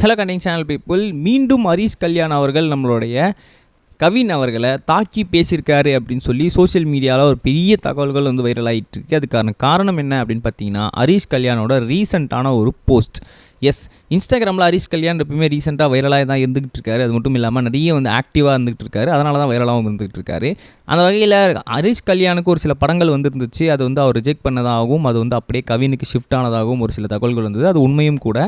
Hello கண்டிங் channel people மீண்டும் ஹரீஷ் கல்யாண் அவர்கள் நம்மளுடைய கவின் அவர்களை தாக்கி பேசியிருக்காரு அப்படின்னு சொல்லி சோஷியல் மீடியாவில் ஒரு பெரிய தகவல்கள் வந்து வைரல் ஆகிட்டு இருக்கு. அதுக்கான காரணம் என்ன அப்படின்னு பார்த்தீங்கன்னா ஹரீஷ் கல்யாணோட ரீசண்டான ஒரு போஸ்ட் எஸ் இன்ஸ்டாகிராமில் ஹரிஷ் கல்யாண் எப்பவுமே ரீசெண்டாக வைரலாக தான் இருந்துகிட்டு இருக்காரு அது மட்டும் இல்லாமல் நிறைய வந்து ஆக்டிவாக இருந்துகிட்டு இருக்காரு அதனால தான் வைரலாகவும் இருந்துகிட்டு இருக்காரு அந்த வகையில் ஹரிஷ் கல்யாணுக்கு ஒரு சில படங்கள் வந்துருந்துச்சு. அது வந்து அவர் ரிஜெக்ட் பண்ணதாகவும் அது வந்து அப்படியே கவினுக்கு ஷிஃப்ட் ஆனதாகவும் ஒரு சில தகவல்கள் வந்தது. அது உண்மையும் கூட.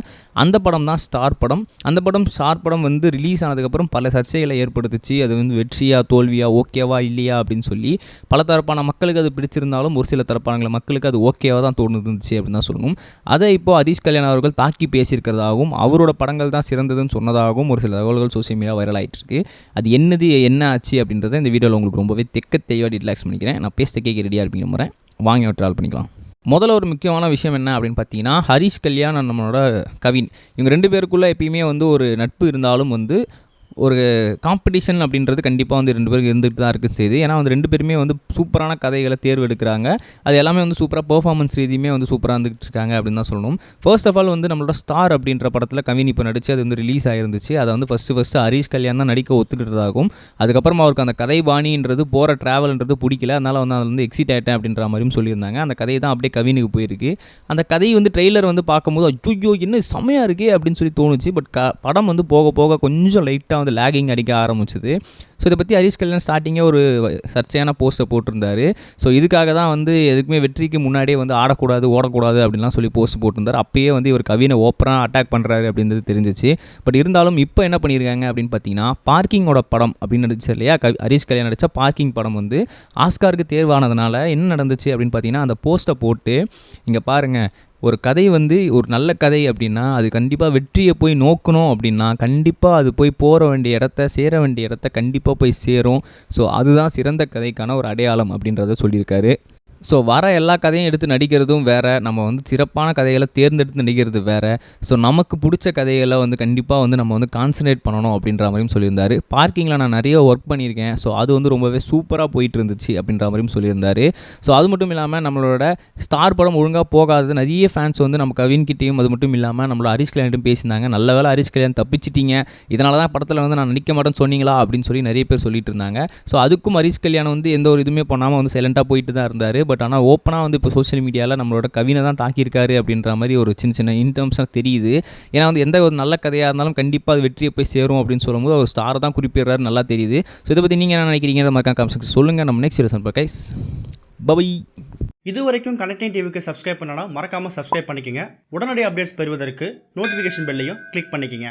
அந்த படம் தான் ஸ்டார் படம். அந்த படம் ஸ்டார் படம் வந்து ரிலீஸ் ஆனதுக்கப்புறம் பல சர்ச்சைகளை ஏற்படுத்துச்சு. அது வந்து வெற்றியா தோல்வியா ஓகேவா இல்லையா அப்படின்னு சொல்லி பல தரப்பான மக்களுக்கு அது பிடிச்சிருந்தாலும் ஒரு சில தரப்பான மக்களுக்கு அது ஓகேவாக தான் தோணுதுச்சு அப்படின்னு தான் சொல்லணும். அதை இப்போ ஹரிஷ் கல்யாண் அவர்கள் தாக்கி பேசியிருக்கிறதாகவும் அவரோட படங்கள் தான் சிறந்ததுன்னு சொன்னதாகவும் ஒரு சில தகவல்கள் சோசியல் மீடியா வைரல் ஆகிட்டுருக்கு அது என்னது என்ன ஆச்சு அப்படின்றத இந்த வீடியோவில் உங்களுக்கு ரொம்பவே தெக்க தெளிவாக ரிலாக்ஸ் பண்ணிக்கிறேன். நான் பேச கேட்க ரெடியாக இருப்பீங்க முறை வாங்கி ட்ராவல் பண்ணிக்கலாம். முதல்ல ஒரு முக்கியமான விஷயம் என்ன அப்படின்னு பார்த்தீங்கன்னா ஹரிஷ் கல்யாண் நம்மளோட கவின். இவங்க ரெண்டு பேருக்குள்ளே எப்பயுமே வந்து ஒரு நட்பு இருந்தாலும் வந்து ஒரு காம்படிஷன் அப்படின்றது கண்டிப்பாக வந்து ரெண்டு பேருக்கு இருந்துகிட்டு தான் இருக்குது செய்து ஏன்னா வந்து ரெண்டு பேருமே வந்து சூப்பரான கதைகளை தேர்வு எடுக்கிறாங்க. அது எல்லாமே வந்து சூப்பராக பெர்ஃபார்மன்ஸ் ரீதியுமே வந்து சூப்பராக இருந்துகிட்டு இருக்காங்க அப்படின்னு தான் சொல்லணும். ஃபர்ஸ்ட் ஆஃப் ஆல் வந்து நம்மளோட ஸ்டார் அப்படின்ற படத்தில் கவின் இப்போ நடிச்சு அது வந்து ரிலீஸ் ஆகிருந்துச்சு அதை வந்து ஃபஸ்ட்டு ஃபஸ்ட்டு ஹரீஷ் கல்யாண் தான் நடிக்க ஒத்துக்கிட்டதாகும் அதுக்கப்புறமா அவருக்கு அந்த கதை பாணின்றது போகிற ட்ராவல்ன்றது பிடிக்கல. அதனால் வந்து அதில் வந்து எக்ஸிட் ஆகிட்டேன் அப்படின்ற மாதிரியும் சொல்லியிருந்தாங்க. அந்த கதை தான் அப்படியே கவினுக்கு போயிருக்கு. அந்த கதை வந்து ட்ரெய்லர் வந்து பார்க்கும்போது ஐயோ என்ன செம்மையாக இருக்கே அப்படின்னு சொல்லி தோணுச்சு. பட் க படம் வந்து போக போக கொஞ்சம் லைட்டாக வந்து லேகிங் அடிக்க ஆரம்பிச்சுது. ஸோ இதை பற்றி ஹரிஷ் கல்யாண் ஸ்டார்டிங்கே ஒரு சர்ச்சையான போஸ்ட்டை போட்டிருந்தாரு. ஸோ இதுக்காக தான் வந்து எதுக்குமே வெற்றிக்கு முன்னாடியே வந்து ஆடக்கூடாது ஓடக்கூடாது அப்படின்லாம் சொல்லி போஸ்ட் போட்டிருந்தார். அப்பயே வந்து இவர் கவினை ஓப்பராக அட்டாக் பண்ணுறாரு அப்படின்றது தெரிஞ்சிச்சு. பட் இருந்தாலும் இப்போ என்ன பண்ணியிருக்காங்க அப்படின்னு பார்த்தீங்கன்னா பார்க்கிங்கோட படம் அப்படின்னு நடிச்சு இல்லையா? கவி ஹரிஷ் கல்யாண் நடித்த பார்க்கிங் படம் வந்து ஆஸ்காருக்கு தேர்வானதுனால என்ன நடந்துச்சு அப்படின்னு பார்த்தீங்கன்னா அந்த போஸ்ட்டை போட்டு இங்கே பாருங்கள் ஒரு கதை வந்து ஒரு நல்ல கதை அப்படின்னா அது கண்டிப்பாக வெற்றியை போய் நோக்கணும் அப்படின்னா கண்டிப்பாக அது போய் போகிற வேண்டிய இடத்த சேர வேண்டிய இடத்த கண்டிப்பாக போய் சேரும். ஸோ அதுதான் சிறந்த கதைக்கான ஒரு அடையாளம் அப்படின்றத சொல்லியிருக்காரு. ஸோ வர எல்லா கதையும் எடுத்து நடிக்கிறதும் வேறு. நம்ம வந்து சிறப்பான கதைகளை தேர்ந்தெடுத்து நடிக்கிறது வேறு. ஸோ நமக்கு பிடிச்ச கதைகளை வந்து கண்டிப்பாக வந்து நம்ம வந்து கான்சன்ட்ரேட் பண்ணணும் அப்படின்ற மாதிரியும் சொல்லியிருந்தார். பார்க்கிங்கில் நான் நிறைய ஒர்க் பண்ணியிருக்கேன். ஸோ அது வந்து ரொம்பவே சூப்பராக போயிட்டு இருந்துச்சு அப்படின்ற மாதிரியும் சொல்லியிருந்தார். ஸோ அது மட்டும் இல்லாமல் நம்மளோட ஸ்டார் படம் ஒழுங்காக போகாதது. நிறைய ஃபேன்ஸ் வந்து நம்ம கவின்கிட்டையும் அது மட்டும் இல்லாமல் நம்மளோட ஹரிஷ் கல்யாணிட்டும் பேசியிருந்தாங்க. நல்ல வேலை ஹரிஷ் கல்யாண் தப்பிச்சிட்டீங்க. இதனால தான் படத்தில் வந்து நான் நடிக்க மாட்டேன்னு சொன்னீங்களா அப்படின்னு சொல்லி நிறைய பேர் சொல்லிட்டு இருந்தாங்க ஸோ அதுக்கும் ஹரிஷ் கல்யாணம் வந்து எந்த ஒரு இதுவுமே பண்ணாமல் வந்து சைலண்ட்டாக போயிட்டு தான் இருந்தார். பட் ஆனால் ஓப்பனாக வந்து இப்போ சோஷியல் மீடியாவில் நம்மளோட கவினை தான் தாக்கியிருக்காரு அப்படின்ற மாதிரி ஒரு சின்ன சின்ன இன்டர்ம்ஸாக தெரியுது. ஏன்னா வந்து எந்த ஒரு நல்ல கதையாக இருந்தாலும் கண்டிப்பாக அது வெற்றியை போய் சேரும் அப்படின்னு சொல்லும்போது ஒரு ஸ்டாரை தான் குறிப்பிடுறாரு நல்லா தெரியுது. ஸோ இதை பற்றி நீங்கள் என்ன நினைக்கிறீங்க மறக்காம காமிச்சு சொல்லுங்கள் நம்ம நெக்ஸ்ட் வீடியோ கைஸ் பபை இது வரைக்கும் கனெக்டிங் டிவிக்கு சப்ஸ்கிரைப் பண்ணனா மறக்காமல் சப்ஸ்கிரைப் பண்ணிக்கோங்க. உடனடி அப்டேட்ஸ் பெறுவதற்கு நோட்டிஃபிகேஷன் பெல்லையும் கிளிக் பண்ணிக்கங்க.